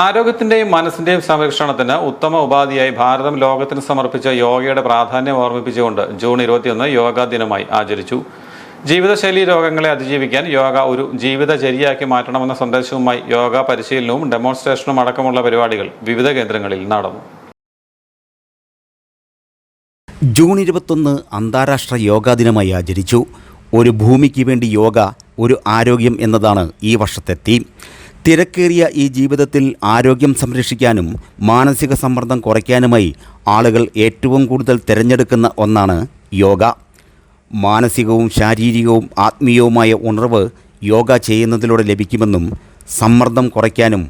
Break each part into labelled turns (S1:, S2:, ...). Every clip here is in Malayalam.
S1: ആരോഗ്യത്തിന്റെയും മനസ്സിന്റെയും സംരക്ഷണത്തിന് ഉത്തമ ഉപാധിയായി ഭാരതം ലോകത്തിന് സമർപ്പിച്ച യോഗയുടെ പ്രാധാന്യം ഓർമ്മിപ്പിച്ചുകൊണ്ട് ജൂൺ ഇരുപത്തിയൊന്ന് യോഗാ ദിനമായി ആചരിച്ചു. ജീവിതശൈലി രോഗങ്ങളെ അതിജീവിക്കാൻ യോഗ ഒരു ജീവിതചര്യയാക്കി മാറ്റണമെന്ന സന്ദേശവുമായി യോഗ പരിശീലനവും ഡെമോൺസ്ട്രേഷനും അടക്കമുള്ള പരിപാടികൾ വിവിധ കേന്ദ്രങ്ങളിൽ നടന്നു.
S2: ജൂൺ ഇരുപത്തൊന്ന് അന്താരാഷ്ട്ര യോഗാ ദിനമായി ആചരിച്ചു. ഒരു ഭൂമിക്ക് വേണ്ടി യോഗ ഒരു ആരോഗ്യം എന്നതാണ് ഈ വർഷത്തെ തീം തിരക്കേറിയ ഈ ജീവിതത്തിൽ ആരോഗ്യം സംരക്ഷിക്കാനും മാനസിക സമ്മർദ്ദം കുറയ്ക്കാനുമായി ആളുകൾ ഏറ്റവും കൂടുതൽ തിരഞ്ഞെടുക്കുന്ന ഒന്നാണ് യോഗ. മാനസികവും ശാരീരികവും ആത്മീയവുമായ ഉണർവ് യോഗ ചെയ്യുന്നതിലൂടെ ലഭിക്കുമെന്നും സമ്മർദ്ദം കുറയ്ക്കാനും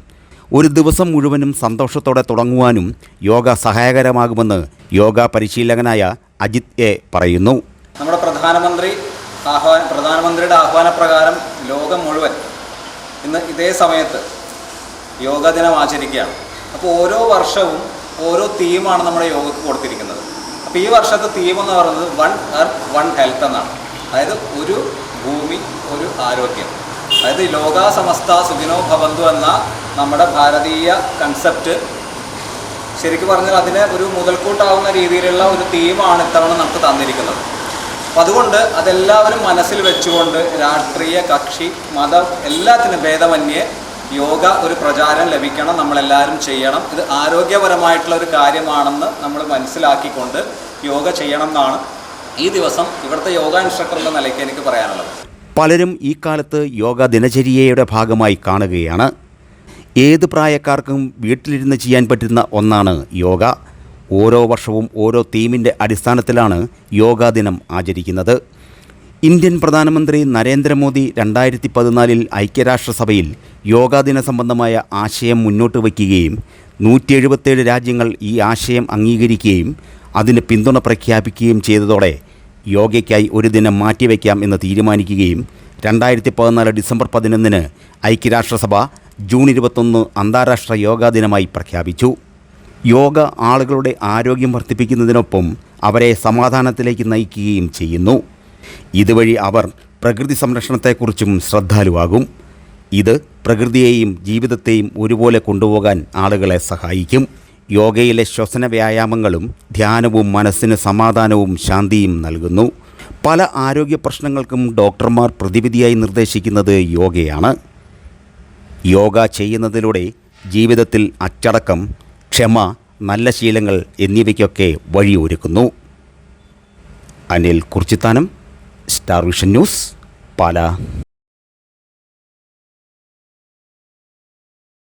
S2: ഒരു ദിവസം മുഴുവനും സന്തോഷത്തോടെ തുടങ്ങുവാനും യോഗ സഹായകരമാകുമെന്ന് യോഗ പരിശീലകനായ അജിത് എ പറയുന്നു.
S3: നമ്മുടെ പ്രധാനമന്ത്രി ആഹ്വാന പ്രധാനമന്ത്രിയുടെ ആഹ്വാനപ്രകാരം ലോകം മുഴുവൻ ഇന്ന് ഇതേ സമയത്ത് യോഗ ദിനം ആചരിക്കുകയാണ്. അപ്പോൾ ഓരോ വർഷവും ഓരോ തീമാണ് നമ്മുടെ യോഗക്ക് കൊടുത്തിരിക്കുന്നത്. അപ്പോൾ ഈ വർഷത്തെ തീം എന്ന് പറയുന്നത് വൺ എർത്ത് വൺ ഹെൽത്ത് എന്നാണ്. അതായത് ഒരു ഭൂമി ഒരു ആരോഗ്യം. അതായത് ലോകാ സമസ്ത സുഖിനോ ഭവന്തു എന്ന നമ്മുടെ ഭാരതീയ കൺസെപ്റ്റ് ശരിക്കും പറഞ്ഞാൽ അതിന് ഒരു മുതൽക്കൂട്ടാവുന്ന രീതിയിലുള്ള ഒരു തീമാണ് ഇത്തവണ നമുക്ക് തന്നിരിക്കുന്നത്. അപ്പം അതുകൊണ്ട് അതെല്ലാവരും മനസ്സിൽ വെച്ചുകൊണ്ട് രാഷ്ട്രീയ കക്ഷി മതം എല്ലാത്തിനും ഭേദമന്യേ യോഗ ഒരു പ്രചാരം ലഭിക്കണം നമ്മളെല്ലാവരും ചെയ്യണം. ഇത് ആരോഗ്യപരമായിട്ടുള്ള ഒരു കാര്യമാണെന്ന് നമ്മൾ മനസ്സിലാക്കിക്കൊണ്ട് യോഗ ചെയ്യണം എന്നാണ് ഈ ദിവസം ഇവിടുത്തെ യോഗ ഇൻസ്ട്രക്ടർ എന്ന നിലയ്ക്ക് എനിക്ക് പറയാനുള്ളത്.
S2: പലരും ഈ കാലത്ത് യോഗ ദിനചര്യയുടെ ഭാഗമായി കാണുകയാണ്. ഏത് പ്രായക്കാർക്കും വീട്ടിലിരുന്ന് ചെയ്യാൻ പറ്റുന്ന ഒന്നാണ് യോഗ. ഓരോ വർഷവും ഓരോ തീമിന്റെ അടിസ്ഥാനത്തിലാണ് യോഗാ ദിനം ആചരിക്കുന്നത്. ഇന്ത്യൻ പ്രധാനമന്ത്രി നരേന്ദ്രമോദി രണ്ടായിരത്തി പതിനാലിൽ ഐക്യരാഷ്ട്രസഭയിൽ യോഗാ ദിന സംബന്ധമായ ആശയം മുന്നോട്ട് വയ്ക്കുകയും നൂറ്റി എഴുപത്തേഴ് രാജ്യങ്ങൾ ഈ ആശയം അംഗീകരിക്കുകയും അതിന് പിന്തുണ പ്രഖ്യാപിക്കുകയും ചെയ്തതോടെ യോഗയ്ക്കായി ഒരു ദിനം മാറ്റിവെക്കാം എന്ന് തീരുമാനിക്കുകയും രണ്ടായിരത്തി പതിനാല് ഡിസംബർ പതിനൊന്നിന് ഐക്യരാഷ്ട്രസഭ ജൂൺ ഇരുപത്തൊന്ന് അന്താരാഷ്ട്ര യോഗാ ദിനമായി പ്രഖ്യാപിച്ചു. യോഗ ആളുകളുടെ ആരോഗ്യം വർദ്ധിപ്പിക്കുന്നതിനൊപ്പം അവരെ സമാധാനത്തിലേക്ക് നയിക്കുകയും ചെയ്യുന്നു. ഇതുവഴി അവർ പ്രകൃതി സംരക്ഷണത്തെക്കുറിച്ചും ശ്രദ്ധാലുവാകും. ഇത് പ്രകൃതിയെയും ജീവിതത്തെയും ഒരുപോലെ കൊണ്ടുപോകാൻ ആളുകളെ സഹായിക്കും. യോഗയിലെ ശ്വസന വ്യായാമങ്ങളും ധ്യാനവും മനസ്സിന് സമാധാനവും ശാന്തിയും നൽകുന്നു. പല ആരോഗ്യ പ്രശ്നങ്ങൾക്കും ഡോക്ടർമാർ പ്രതിവിധിയായി നിർദ്ദേശിക്കുന്നത് യോഗയാണ്. യോഗ ചെയ്യുന്നതിലൂടെ ജീവിതത്തിൽ അച്ചടക്കം ക്ഷമ നല്ല ശീലങ്ങൾ എന്നിവയ്ക്കൊക്കെ വഴിയൊരുക്കുന്നു. Anil Kurichithanam Star Vision News Pala.